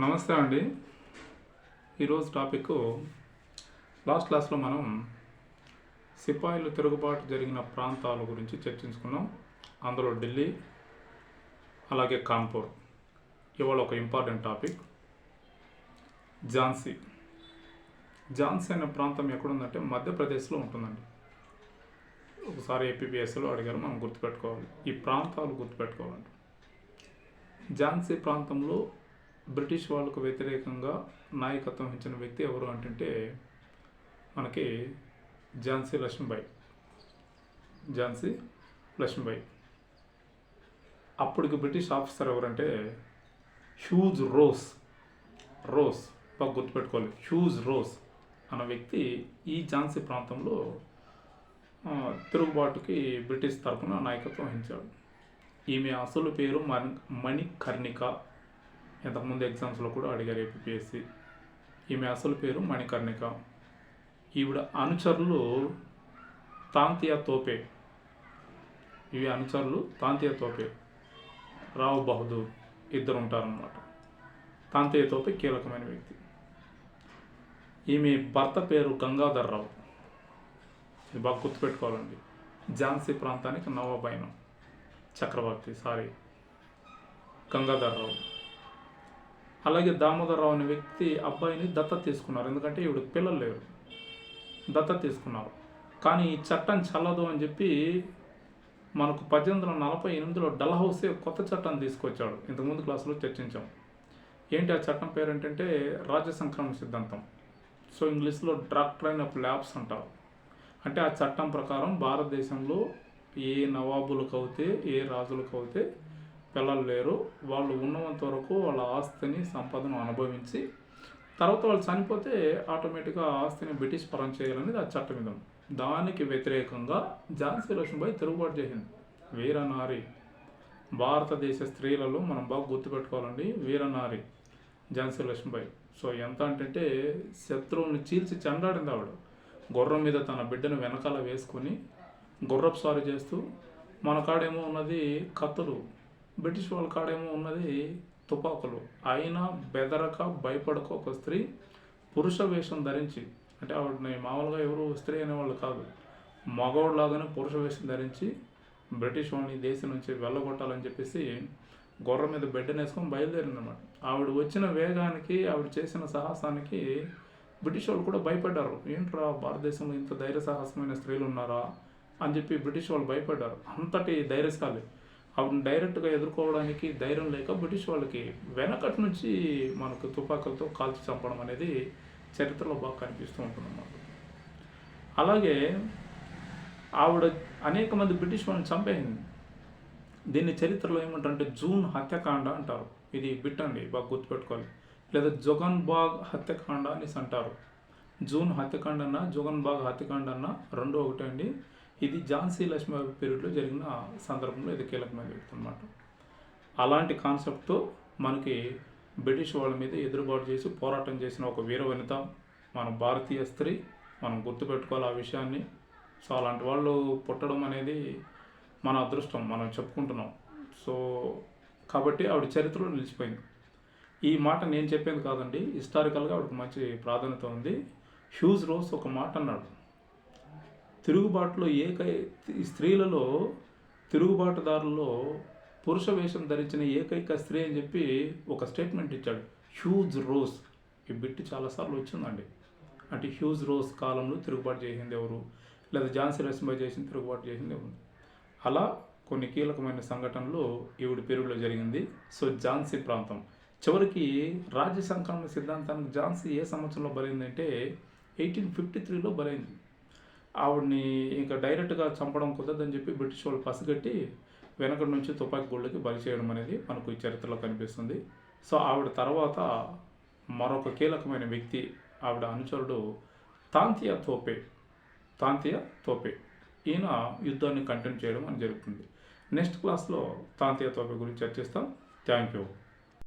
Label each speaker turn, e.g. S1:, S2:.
S1: నమస్తే అండి. ఈరోజు టాపిక్ లాస్ట్ క్లాస్లో మనం సిపాయిలు తిరుగుబాటు జరిగిన ప్రాంతాల గురించి చర్చించుకున్నాం. అందులో ఢిల్లీ అలాగే కాన్పూర్. ఇవాళ ఒక ఇంపార్టెంట్ టాపిక్. ఝాన్సీ. ఝాన్సీ అనే ప్రాంతం ఎక్కడుందంటే మధ్యప్రదేశ్లో ఉంటుందండి. ఒకసారి ఏపీపీఎస్లో అడిగారు మనం గుర్తుపెట్టుకోవాలి. ఈ ప్రాంతాలు గుర్తుపెట్టుకోవాలి ఝాన్సీ ప్రాంతంలో బ్రిటిష్ వాళ్ళకు వ్యతిరేకంగా నాయకత్వం వహించిన వ్యక్తి ఎవరు అంటే మనకి ఝాన్సీ లక్ష్మీబాయి. ఝాన్సీ లక్ష్మీబాయి. అప్పటికి బ్రిటిష్ ఆఫీసర్ ఎవరంటే హ్యూజ్ రోస్. రోస్ బాగా గుర్తుపెట్టుకోవాలి. హ్యూజ్ రోస్ అన్న వ్యక్తి ఈ ఝాన్సీ ప్రాంతంలో తిరుగుబాటుకి బ్రిటిష్ తరఫున నాయకత్వం వహించాడు. ఈమె అసలు పేరు మణి మణికర్ణిక. ఇంతకుముందు ఎగ్జామ్స్లో కూడా అడిగారు ఏపీఎస్సి ఈమె అసలు పేరు మణికర్ణిక. ఈవిడ అనుచరులు తాంతియా తోపే. ఇవి అనుచరులు తాంతియా తోపే. రావు బహదూర్ ఇద్దరు ఉంటారన్నమాట. తాంతియా తోపే కీలకమైన వ్యక్తి. ఈమె భర్త పేరు గంగాధర్ రావు. ఇది బాగా గుర్తుపెట్టుకోవాలండి. ఝాన్సీ ప్రాంతానికి నవాబైన చక్రవర్తి సారీ గంగాధర్ రావు. అలాగే దామోదర్ రావు అనే వ్యక్తి అబ్బాయిని దత్త తీసుకున్నారు. ఎందుకంటే ఈవిడ పిల్లలు లేరు. దత్త తీసుకున్నారు. కానీ ఈ చట్టం చల్లదు అని చెప్పి మనకు పద్దెనిమిది వందల నలభై ఎనిమిదిలో డల్హౌసే కొత్త చట్టాన్ని తీసుకొచ్చాడు. ఇంతకుముందు క్లాసులో చర్చించాం. ఏంటి ఆ చట్టం పేరు ఏంటంటే రాజ్య సంక్రమణ సిద్ధాంతం. సో ఇంగ్లీష్లో డాక్ట్రైన్ ఆఫ్ ల్యాబ్స్ అంటారు. అంటే ఆ చట్టం ప్రకారం భారతదేశంలో ఏ నవాబులకు అవుతే ఏ రాజులకు అవుతే పిల్లలు లేరు. వాళ్ళు ఉన్నంత వరకు వాళ్ళ ఆస్తిని సంపదను అనుభవించి తర్వాత వాళ్ళు చనిపోతే ఆటోమేటిక్గా ఆస్తిని బ్రిటిష్ పరం చేయాలనేది ఆ చట్టం విధం దానికి వ్యతిరేకంగా ఝాన్సీ లక్ష్మీబాయి తిరుగుబాటు చేసింది. వీరనారి భారతదేశ స్త్రీలలో మనం బాగా గుర్తుపెట్టుకోవాలండి వీరనారి ఝాన్సీ లక్ష్మీబాయి సో ఎంత అంటే శత్రువుని చీల్చి చెండాడింది ఆవిడ. గుర్రం మీద తన బిడ్డను వెనకాల వేసుకొని గుర్రపు సారి చేస్తూ మన కాడేమో ఉన్నది కత్తులు. బ్రిటిష్ వాళ్ళ కాడేమో ఉన్నది తుపాకులు. అయినా బెదరక భయపడక ఒక స్త్రీ పురుష వేషం ధరించి అంటే ఆవిడని మామూలుగా ఎవరు స్త్రీ అనేవాళ్ళు కాదు మగవాళ్ళలాగానే పురుష వేషం ధరించి బ్రిటిష్ వాళ్ళని దేశం నుంచి వెళ్ళగొట్టాలని చెప్పేసి గుర్రం మీద బెడ్డను వేసుకొని బయలుదేరిందన్నమాట. ఆవిడ వచ్చిన వేగానికి ఆవిడ చేసిన సాహసానికి బ్రిటిష్ వాళ్ళు కూడా భయపడ్డారు. ఏంట్రా భారతదేశంలో ఇంత ధైర్య సాహసమైన స్త్రీలు ఉన్నారా? అని చెప్పి బ్రిటిష్ వాళ్ళు భయపడ్డారు. అంతటి ధైర్యశాలి. ఆవిడని డైరెక్ట్గా ఎదుర్కోవడానికి ధైర్యం లేక బ్రిటిష్ వాళ్ళకి వెనకటి నుంచి మనకు తుపాకులతో కాల్చి చంపడం అనేది చరిత్రలో బాగా కనిపిస్తూ ఉంటుందన్నమాట. అలాగే ఆవిడ అనేక మంది బ్రిటిష్ వాళ్ళని చంపేసింది. దీన్ని చరిత్రలో ఏమంటారంటే జూన్ హత్యకాండ అంటారు. ఇది బిట్ అండి బాగా గుర్తుపెట్టుకోవాలి. లేదా జొగన్ బాగ్ హత్యకాండ అనేసి అంటారు. జూన్ హత్యకాండ అన్న జొగన్ బాగ్ హత్యకాండ అన్న రెండో ఒకటే అండి ఇది ఝాన్సీ లక్ష్మీబాయి పీరియడ్లో జరిగిన సందర్భంలో ఇది కీలకమైన వ్యక్తి అనమాట అలాంటి కాన్సెప్ట్తో మనకి బ్రిటిష్ వాళ్ళ మీద ఎదురుబాటు చేసి పోరాటం చేసిన ఒక వీర వనిత మన భారతీయ స్త్రీ మనం గుర్తుపెట్టుకోవాలి ఆ విషయాన్ని. సో అలాంటి వాళ్ళు పుట్టడం అనేది మన అదృష్టం మనం చెప్పుకుంటున్నాం. సో కాబట్టి ఆవిడ చరిత్రలో నిలిచిపోయింది. ఈ మాట నేను చెప్పేది కాదండి హిస్టారికల్గా ఆవిడకి మంచి ప్రాధాన్యత ఉంది. హ్యూజ్ రోస్ ఒక మాట అన్నాడు. తిరుగుబాటులో ఏకై స్త్రీలలో తిరుగుబాటుదారుల్లో పురుష వేషం ధరించిన ఏకైక స్త్రీ అని చెప్పి ఒక స్టేట్మెంట్ ఇచ్చాడు. Huge rose. ఈ బిట్ చాలాసార్లు వచ్చిందండి. అంటే హ్యూజ్ రోజ్ కాలంలో తిరుగుబాటు చేసింది ఎవరు? లేదా ఝాన్సీ రసింబాయ్ చేసిన తిరుగుబాటు చేసింది ఎవరు? అలా కొన్ని కీలకమైన సంఘటనలు ఈవిడ పేరులో జరిగింది. సో ఝాన్సీ ప్రాంతం. చివరికి రాజ్య సంక్రమణ సిద్ధాంతానికి ఝాన్సీ ఏ సంవత్సరంలో బలైందంటే ఎయిటీన్ ఫిఫ్టీ త్రీలో బలైంది. ఆవిడని ఇంకా డైరెక్ట్గా చంపడం కుదరదని చెప్పి బ్రిటిష్ వాళ్ళు పసిగట్టి వెనకటి నుంచి తుపాకీ గుళ్ళకి బలి చేయడం అనేది మనకు ఈ చరిత్రలో కనిపిస్తుంది. సో ఆవిడ తర్వాత మరొక కీలకమైన వ్యక్తి ఆవిడ అనుచరుడు తాంతియా తోపే తాంతియా తోపే. ఈయన యుద్ధాన్ని కంటిన్యూ చేయడం అని జరుగుతుంది. నెక్స్ట్ క్లాస్లో తాంతియా తోపే గురించి చర్చిస్తాం. Thank you.